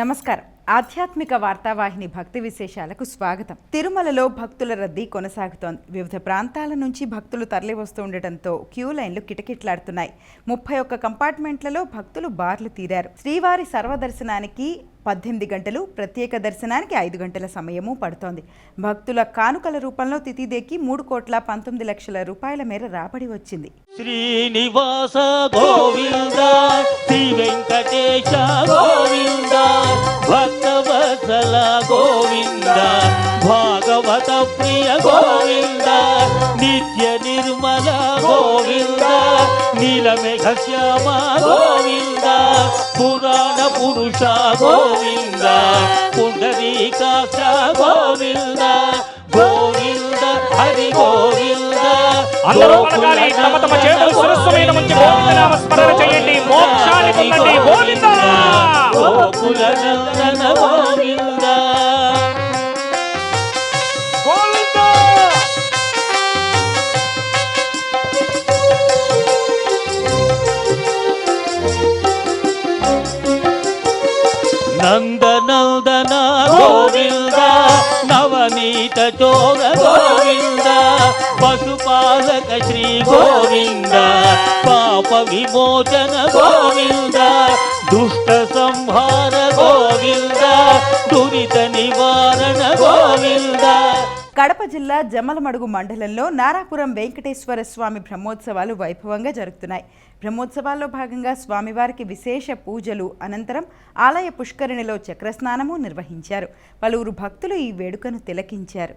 నమస్కారం. ఆధ్యాత్మిక వార్తావాహిని భక్తి విశేషాలకు స్వాగతం. తిరుమలలో భక్తుల రద్దీ కొనసాగుతోంది. వివిధ ప్రాంతాల నుంచి భక్తులు తరలివస్తూ ఉండటంతో క్యూ లైన్లు కిటకిట్లాడుతున్నాయి. ముప్పై ఒక్క కంపార్ట్మెంట్లలో భక్తులు బార్లు తీరారు. శ్రీవారి సర్వదర్శనానికి పద్దెనిమిది గంటలు ప్రత్యేక దర్శనానికి ఐదు గంటల సమయము పడుతోంది. భక్తుల కానుకల రూపంలో తిథిదేకి మూడు కోట్ల పంతొమ్మిది లక్షల రూపాయల మేర రాబడి వచ్చింది. శ్రీనివాస గోవింద శ్రీ వెంకటేశ గోవింద భక్తవత్సల గోవింద భాగవత ప్రియ గోవింద నిత్య నిర్మల గోవింద నీలమేఘ శ్యామ గోవింద పురాణ పురుష గోవింద పుండరీకాక్ష గోవింద అందరూ పలకాలి తమ తమ చేతులు శిరస్సు మీద ఉంచి గోవిందనామ స్మరణ చేయండి. మోక్షాన్ని పొందండి. గోవింద. గోకుల నందన గోవింద. గోవింద! నందనందన గోవింద నవనీత చోర గోవింద పాలక శ్రీ గోవింద పాప విమోచన గోవింద దుష్ట సంహార గోవింద దురిత నివారణ గోవింద కడప జిల్లా జమ్మలమడుగు మండలంలో నారాపురం వెంకటేశ్వర స్వామి బ్రహ్మోత్సవాలు వైభవంగా జరుగుతున్నాయి. బ్రహ్మోత్సవాల్లో భాగంగా స్వామివారికి విశేష పూజలు అనంతరం ఆలయ పుష్కరిణిలో చక్రస్నానము నిర్వహించారు. పలువురు భక్తులు ఈ వేడుకను తిలకించారు.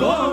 నివారణ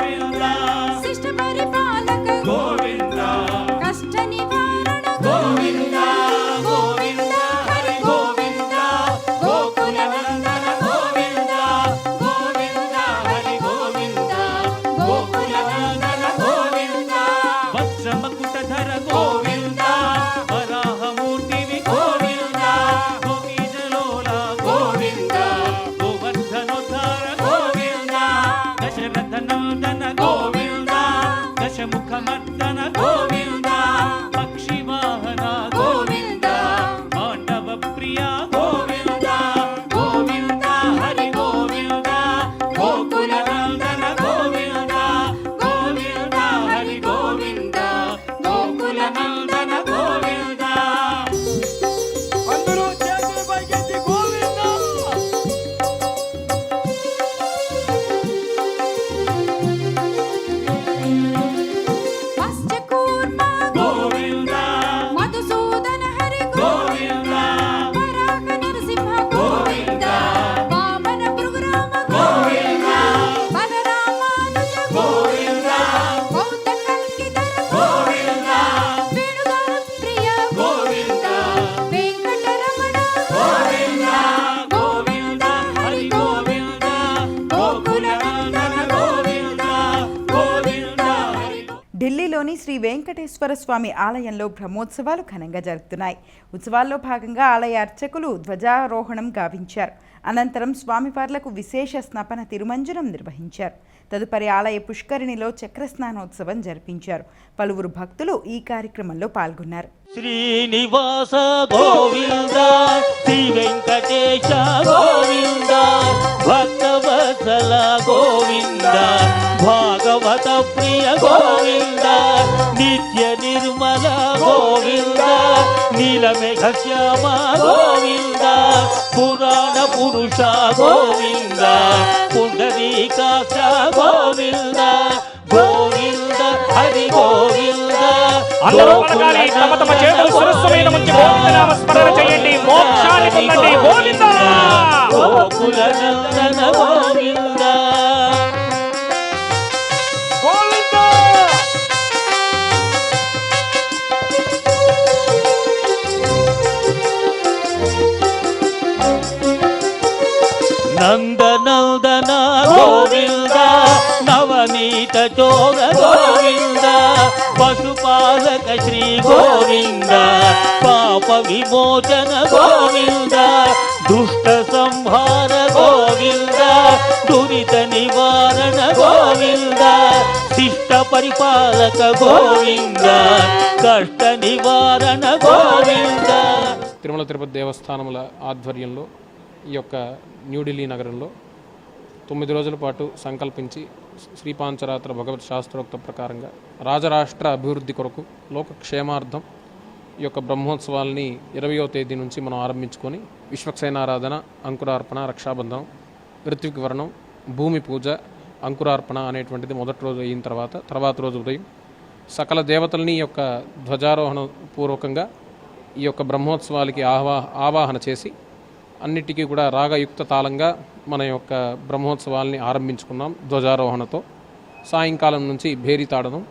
ఢిల్లీలోని శ్రీ వెంకటేశ్వర స్వామి ఆలయంలో బ్రహ్మోత్సవాలు ఘనంగా జరుగుతున్నాయి ఉత్సవాల్లో భాగంగా ఆలయ అర్చకులు ధ్వజారోహణం గావించారు. అనంతరం స్వామివార్లకు విశేష స్నాపన తిరుమంజనం నిర్వహించారు. తదుపరి ఆలయ పుష్కరిణిలో చక్రస్నానోత్సవం జరిపించారు. పలువురు భక్తులు ఈ కార్యక్రమంలో పాల్గొన్నారు. శ్రీనివాస గోవింద శ్రీ వెంకటేశ గోవింద భక్తవత్సల గోవింద భాగవత ప్రియ గోవింద నిత్య నిర్మల గోవింద నీలమేఘ శ్యామ గోవింద. పురాణ పురుష గోవింద పుండరీకాక్ష గోవింద గోవింద హరి గోవింద అందరూ పలకాలి తమ తమ చేతులు శిరస్సు మీద ఉంచి గోవిందనామ స్మరణ చేయండి. మోక్షాన్ని పొందండి. గోవింద! గోకుల నందన గోవింద పాలక శ్రీ గోవింద పాప విమోచన గోవింద దుష్ట సంహార గోవింద దురిత నివారణ గోవింద శిష్ట పరిపాలక గోవింద కష్ట నివారణ గోవింద. తిరుమల తిరుపతి దేవస్థానముల ఆధ్వర్యంలో ఈ యొక్క న్యూఢిల్లీ నగరంలో తొమ్మిది రోజుల పాటు సంకల్పించి శ్రీపాంచరాత్ర భగవత్ శాస్త్రోక్త ప్రకారంగా రాజరాష్ట్ర అభివృద్ధి కొరకు లోకక్షేమార్థం ఈ యొక్క బ్రహ్మోత్సవాల్ని ఇరవయో తేదీ నుంచి మనం ఆరంభించుకొని విశ్వక్సేనారాధన అంకురార్పణ రక్షాబంధనం ఋత్విక్ వర్ణం భూమి పూజ అంకురార్పణ అనేటువంటిది మొదటి రోజు అయిన తర్వాత తర్వాత రోజు ఉదయం సకల దేవతల్ని ఈ యొక్క ధ్వజారోహణ పూర్వకంగా ఈ యొక్క బ్రహ్మోత్సవాలకి ఆహ్వా ఆవాహన చేసి అన్నిటికీ కూడా రాగయుక్త తాళంగా మన యొక్క బ్రహ్మోత్సవాల్ని ఆరంభించుకున్నాం ధ్వజారోహణతో. సాయంకాలం నుంచి భేరీ తాడనం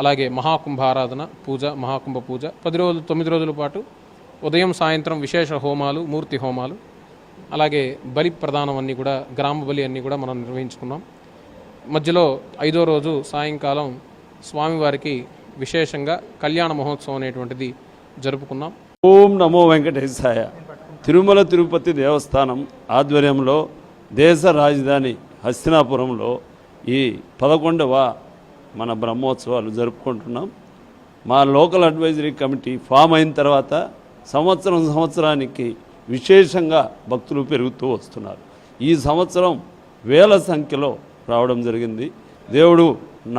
అలాగే మహాకుంభ ఆరాధన పూజ మహాకుంభ పూజ. పది రోజులు తొమ్మిది రోజుల పాటు ఉదయం సాయంత్రం విశేష హోమాలు మూర్తి హోమాలు అలాగే బలి ప్రదానం అన్నీ కూడా గ్రామ బలి అన్నీ కూడా మనం నిర్వహించుకున్నాం. మధ్యలో ఐదో రోజు సాయంకాలం స్వామివారికి విశేషంగా కళ్యాణ మహోత్సవం అనేటువంటిది జరుపుకున్నాం. ఓం నమో వెంకటేశాయ. తిరుమల తిరుపతి దేవస్థానం ఆధ్వర్యంలో దేశ రాజధాని హస్తినాపురంలో ఈ పదకొండవ మన బ్రహ్మోత్సవాలు జరుపుకుంటున్నాం. మా లోకల్ అడ్వైజరీ కమిటీ ఫామ్ అయిన తర్వాత సంవత్సరం సంవత్సరానికి విశేషంగా భక్తులు పెరుగుతూ వస్తున్నారు. ఈ సంవత్సరం వేల సంఖ్యలో రావడం జరిగింది. దేవుడు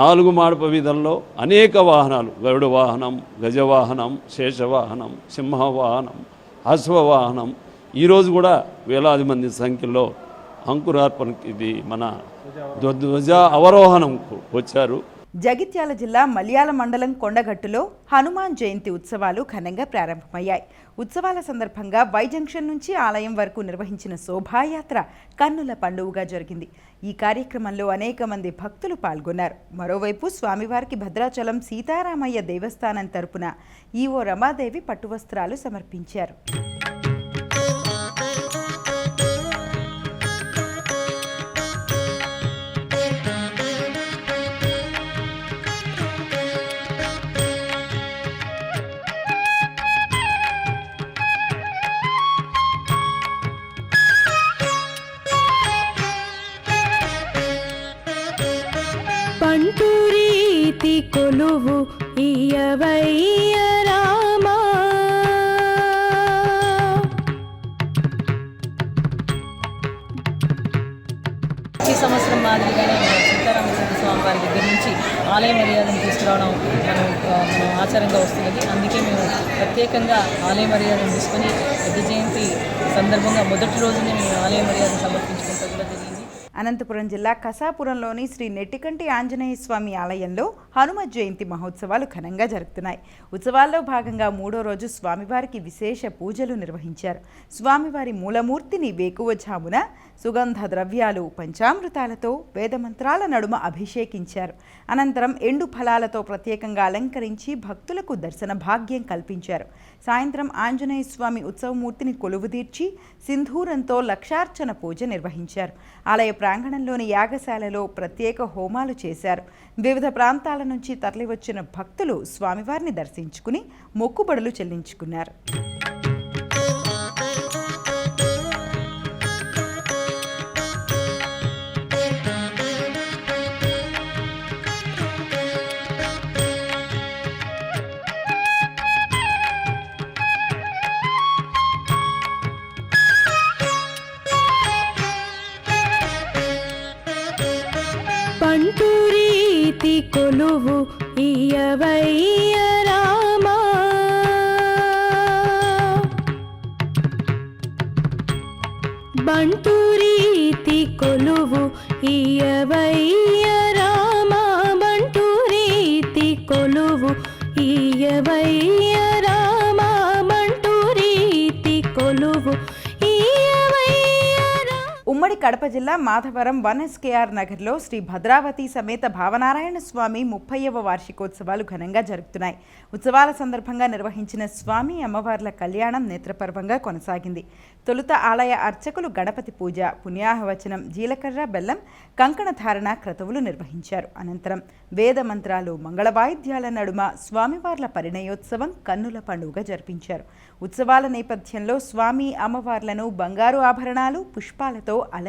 నాలుగు మాడప వీధంలో అనేక వాహనాలు గరుడ వాహనం గజవాహనం శేషవాహనం సింహవాహనం అశ్వవాహనం. ఈరోజు కూడా వేలాది మంది సంఖ్యలో అంకురార్పణకి ఇది మన ధ్వజ అవరోహణంకు వచ్చారు. జగిత్యాల జిల్లా మలయాళ మండలం కొండగట్టులో హనుమాన్ జయంతి ఉత్సవాలు ఘనంగా ప్రారంభమయ్యాయి. ఉత్సవాల సందర్భంగా వై జంక్షన్ నుంచి ఆలయం వరకు నిర్వహించిన శోభాయాత్ర కన్నుల పండుగగా జరిగింది. ఈ కార్యక్రమంలో అనేక మంది భక్తులు పాల్గొన్నారు. మరోవైపు స్వామివారికి భద్రాచలం సీతారామయ్య దేవస్థానం తరపున ఈవో రమాదేవి పట్టువస్త్రాలు సమర్పించారు. నువ్వు ఇయ్యవయ్య రామా. ఈ సంవత్సరం మాదిరిగానే సీతారామచంద్ర స్వామి వారి దగ్గర నుంచి ఆలయ మర్యాదను తీసుకురావడం మనం మనం ఆచారంగా వస్తున్నది. అందుకే మేము ప్రత్యేకంగా ఆలయ మర్యాదను తీసుకొని పెద్ద జయంతి సందర్భంగా మొదటి రోజునే మేము ఆలయ మర్యాదను సమర్పించుకుంటాం అనంతపురం జిల్లా కసాపురంలోని శ్రీ నెట్టికంటి ఆంజనేయ స్వామి ఆలయంలో హనుమ జయంతి మహోత్సవాలు ఘనంగా జరుగుతున్నాయి. ఉత్సవాల్లో భాగంగా మూడో రోజు స్వామివారికి విశేష పూజలు నిర్వహించారు. స్వామివారి మూలమూర్తిని వేకువజామున సుగంధ ద్రవ్యాలు పంచామృతాలతో వేదమంత్రాల నడుమ అభిషేకించారు. అనంతరం ఎండు ఫలాలతో ప్రత్యేకంగా అలంకరించి భక్తులకు దర్శన భాగ్యం కల్పించారు. సాయంత్రం ఆంజనేయ స్వామి ఉత్సవమూర్తిని కొలువుదీర్చి సింధూరంతో లక్షార్చన పూజ నిర్వహించారు. ఆలయ ప్రాంగణంలోని యాగశాలలో ప్రత్యేక హోమాలు చేశారు. వివిధ ప్రాంతాల నుంచి తరలివచ్చిన భక్తులు స్వామివారిని దర్శించుకుని మొక్కుబడులు చెల్లించుకున్నారు. కొలువు ఇయవయ్య రామా. బంటూరీతి కొలువు ఇయ్యవయ్య కడప జిల్లా మాధవరం వన్ ఎస్కేఆర్ నగర్లో శ్రీ భద్రావతి సమేత భావనారాయణ స్వామి ముప్పైవ వార్షికోత్సవాలు ఘనంగా జరుగుతున్నాయి ఉత్సవాల సందర్భంగా నిర్వహించిన స్వామి అమ్మవార్ల కళ్యాణం నేత్రపర్వంగా కొనసాగింది. తొలుత ఆలయ అర్చకులు గణపతి పూజ పుణ్యాహవచనం జీలకర్ర బెల్లం కంకణ ధారణ క్రతువులు నిర్వహించారు. అనంతరం వేద మంత్రాలు మంగళ వాయిద్యాల నడుమ స్వామివార్ల పరిణయోత్సవం కన్నుల పండుగ జరిపించారు. ఉత్సవాల నేపథ్యంలో స్వామి అమ్మవార్లను బంగారు ఆభరణాలు పుష్పాలతో అల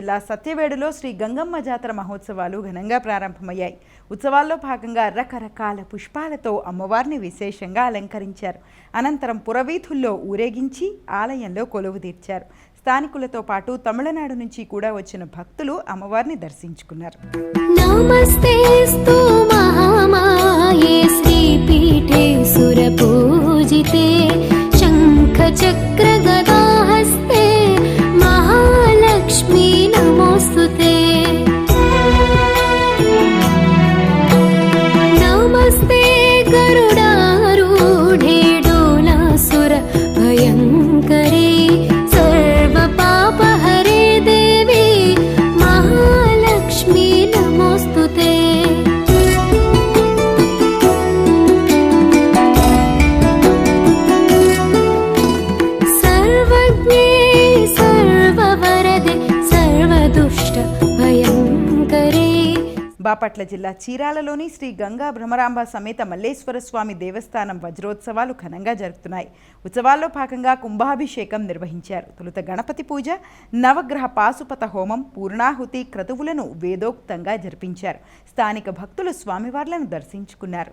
జిల్లా సత్యవేడులో శ్రీ గంగమ్మ జాతర మహోత్సవాలు ఘనంగా ప్రారంభమయ్యాయి. ఉత్సవాల్లో భాగంగా రకరకాల పుష్పాలతో అమ్మవారిని విశేషంగా అలంకరించారు. అనంతరం పురవీధుల్లో ఊరేగించి ఆలయంలో కొలువు తీర్చారు. స్థానికులతో పాటు తమిళనాడు నుంచి కూడా వచ్చిన భక్తులు అమ్మవారిని దర్శించుకున్నారు. నమస్తే మహామాయే సురపూజితే. బాపట్ల జిల్లా చీరాలలోని శ్రీ గంగా భ్రమరాంబ సమేత మల్లేశ్వర స్వామి దేవస్థానం వజ్రోత్సవాలు ఘనంగా జరుగుతున్నాయి. ఉత్సవాల్లో భాగంగా కుంభాభిషేకం నిర్వహించారు. తొలుత గణపతి పూజ నవగ్రహ పాశుపత హోమం పూర్ణాహుతి క్రతువులను వేదోక్తంగా జరిపించారు. స్థానిక భక్తులు స్వామివార్లను దర్శించుకున్నారు.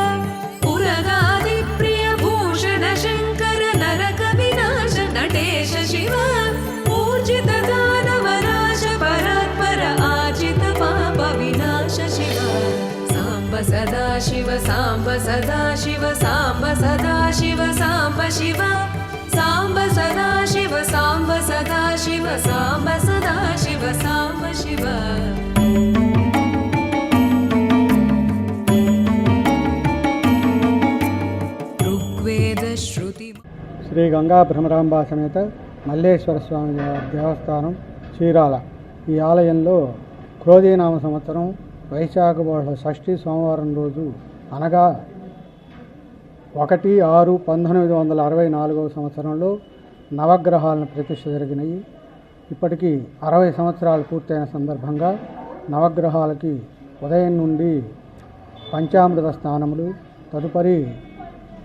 शिव साम्ब सदा शिव साम्ब सदा शिव साम्ब शिव साम्ब सदा शिव साम्ब सदा शिव साम्ब सदा शिव साम्ब शिव ऋग्वेद श्रुति శ్రీ గంగా భ్రమరాంబ సమేత మల్లేశ్వర స్వామి దేవ- దేవస్థానం చీరాల ఈ ఆలయంలో క్రోధీనామ సంవత్సరం వైశాఖ బహుళ షష్ఠి సోమవారం రోజు అనగా ఒకటి ఆరు పంతొమ్మిది వందల అరవై నాలుగవ సంవత్సరంలో నవగ్రహాలను ప్రతిష్ట జరిగినాయి. ఇప్పటికీ అరవై సంవత్సరాలు పూర్తయిన సందర్భంగా నవగ్రహాలకి ఉదయం నుండి పంచామృత స్నానములు తదుపరి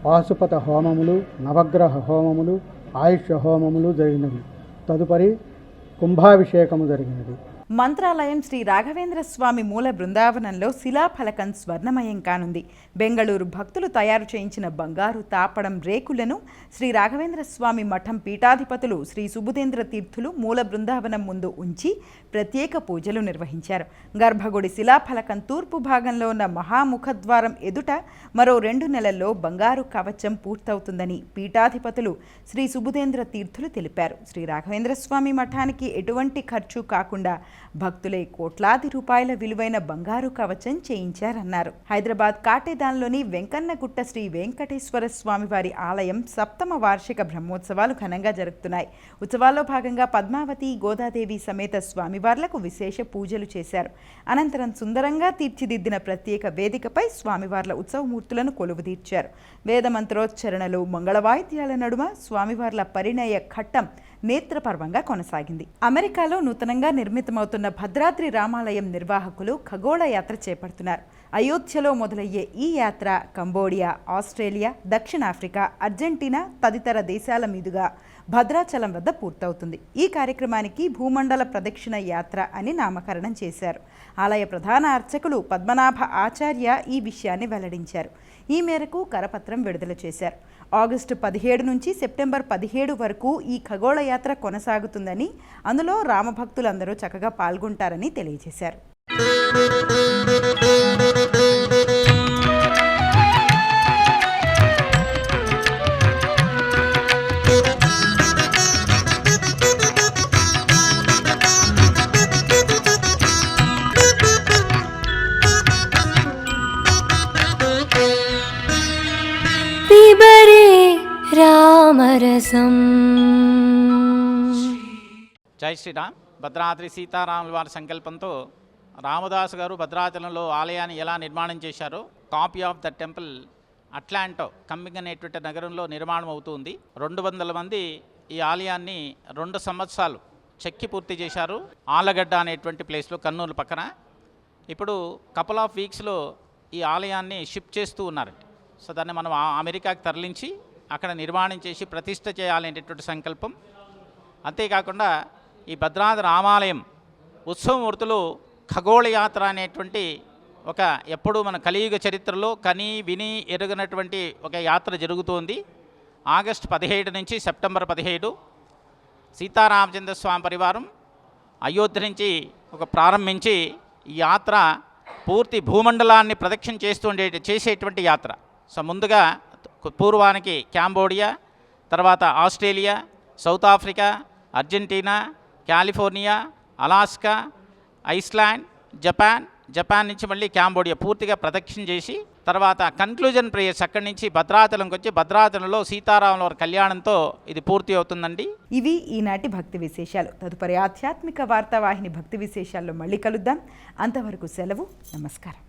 పాశుపత హోమములు నవగ్రహ హోమములు ఆయుష్య హోమములు జరిగినవి. తదుపరి కుంభాభిషేకము జరిగినది. మంత్రాలయం శ్రీ రాఘవేంద్ర స్వామి మూల బృందావనంలో శిలాఫలకం స్వర్ణమయం కానుంది. బెంగళూరు భక్తులు తయారు చేయించిన బంగారు తాపడం రేకులను శ్రీ రాఘవేంద్ర స్వామి మఠం పీఠాధిపతులు శ్రీ సుబుధేంద్ర తీర్థులు మూల బృందావనం ముందు ఉంచి ప్రత్యేక పూజలు నిర్వహించారు. గర్భగుడి శిలాఫలకం తూర్పు భాగంలో ఉన్న మహాముఖద్వారం ఎదుట మరో రెండు నెలల్లో బంగారు కవచం పూర్తవుతుందని పీఠాధిపతులు శ్రీ సుబుధేంద్ర తీర్థులు తెలిపారు. శ్రీ రాఘవేంద్ర స్వామి మఠానికి ఎటువంటి ఖర్చు కాకుండా భక్తులై కోట్లాది రూపాయల విలువైన బంగారు కవచం చేయించారన్నారు. హైదరాబాద్ కాటేదాన్లోని వెంకన్నగుట్ట శ్రీ వెంకటేశ్వర స్వామివారి ఆలయం సప్తమ వార్షిక బ్రహ్మోత్సవాలు ఘనంగా జరుగుతున్నాయి. ఉత్సవాల్లో భాగంగా పద్మావతి గోదాదేవి సమేత స్వామివార్లకు విశేష పూజలు చేశారు. అనంతరం సుందరంగా తీర్చిదిద్దిన ప్రత్యేక వేదికపై స్వామివార్ల ఉత్సవమూర్తులను కొలువుదీర్చారు. వేద మంత్రోచ్చరణలు మంగళవాయిద్యాల నడుమ స్వామివార్ల పరిణయ ఘట్టం నేత్రపర్వంగా కొనసాగింది. అమెరికాలో నూతనంగా నిర్మితమవుతున్న భద్రాద్రి రామాలయం నిర్వాహకులు ఖగోళ యాత్ర చేపడుతున్నారు. అయోధ్యలో మొదలయ్యే ఈ యాత్ర కంబోడియా ఆస్ట్రేలియా దక్షిణాఫ్రికా అర్జెంటీనా తదితర దేశాల మీదుగా భద్రాచలం వద్ద పూర్తవుతుంది. ఈ కార్యక్రమానికి భూమండల ప్రదక్షిణ యాత్ర అని నామకరణం చేశారు. ఆలయ ప్రధాన అర్చకులు పద్మనాభ ఆచార్య ఈ విషయాన్ని వెల్లడించారు. ఈ మేరకు కరపత్రం విడుదల చేశారు. ఆగస్టు పదిహేడు నుంచి సెప్టెంబర్ పదిహేడు వరకు ఈ ఖగోళ యాత్ర కొనసాగుతుందని అందులో రామభక్తులందరూ చక్కగా పాల్గొంటారని తెలియజేశారు. జై శ్రీరామ్. భద్రాద్రి సీతారాముల వారి సంకల్పంతో రామదాస్ గారు భద్రాచలంలో ఆలయాన్ని ఎలా నిర్మాణం చేశారో copy of the temple Atlanta Cumming అనేటువంటి నగరంలో నిర్మాణం అవుతుంది. రెండు వందల మంది ఈ ఆలయాన్ని రెండు సంవత్సరాలు చెక్కి పూర్తి చేశారు. ఆలగడ్డ అనేటువంటి ప్లేస్లో కర్నూలు పక్కన. ఇప్పుడు కపుల్ ఆఫ్ వీక్స్లో ఈ ఆలయాన్ని షిఫ్ట్ చేస్తూ ఉన్నారండి. సో దాన్ని మనం ఆ- అమెరికాకి తరలించి అక్కడ నిర్మాణం చేసి ప్రతిష్ట చేయాలనేటటువంటి సంకల్పం. అంతేకాకుండా ఈ భద్రాద్రి రామాలయం ఉత్సవమూర్తులు ఖగోళ యాత్ర అనేటువంటి ఒక ఎప్పుడూ మన కలియుగ చరిత్రలో కని విని ఎరుగనటువంటి ఒక యాత్ర జరుగుతోంది. ఆగస్టు పదిహేడు నుంచి సెప్టెంబర్ పదిహేడు సీతారామచంద్ర స్వామి పరివారం అయోధ్య నుంచి ఒక ప్రారంభించి ఈ యాత్ర పూర్తి భూమండలాన్ని ప్రదక్షిణ చేస్తూ ఉండే చేసేటువంటి యాత్ర. సో ముందుగా పూర్వానికి క్యాంబోడియా తర్వాత Australia South Africa Argentina California Alaska Iceland Japan Japan నుంచి మళ్ళీ క్యాంబోడియా పూర్తిగా ప్రదక్షిణ చేసి తర్వాత కన్క్లూజన్ ప్రేయర్స్ అక్కడి నుంచి భద్రాచలంకి వచ్చి భద్రాచలంలో సీతారాముల వారి కళ్యాణంతో ఇది పూర్తి అవుతుందండి. ఇవి ఈనాటి భక్తి విశేషాలు. తదుపరి ఆధ్యాత్మిక వార్తావాహిని భక్తి విశేషాల్లో మళ్ళీ కలుద్దాం. అంతవరకు సెలవు. నమస్కారం.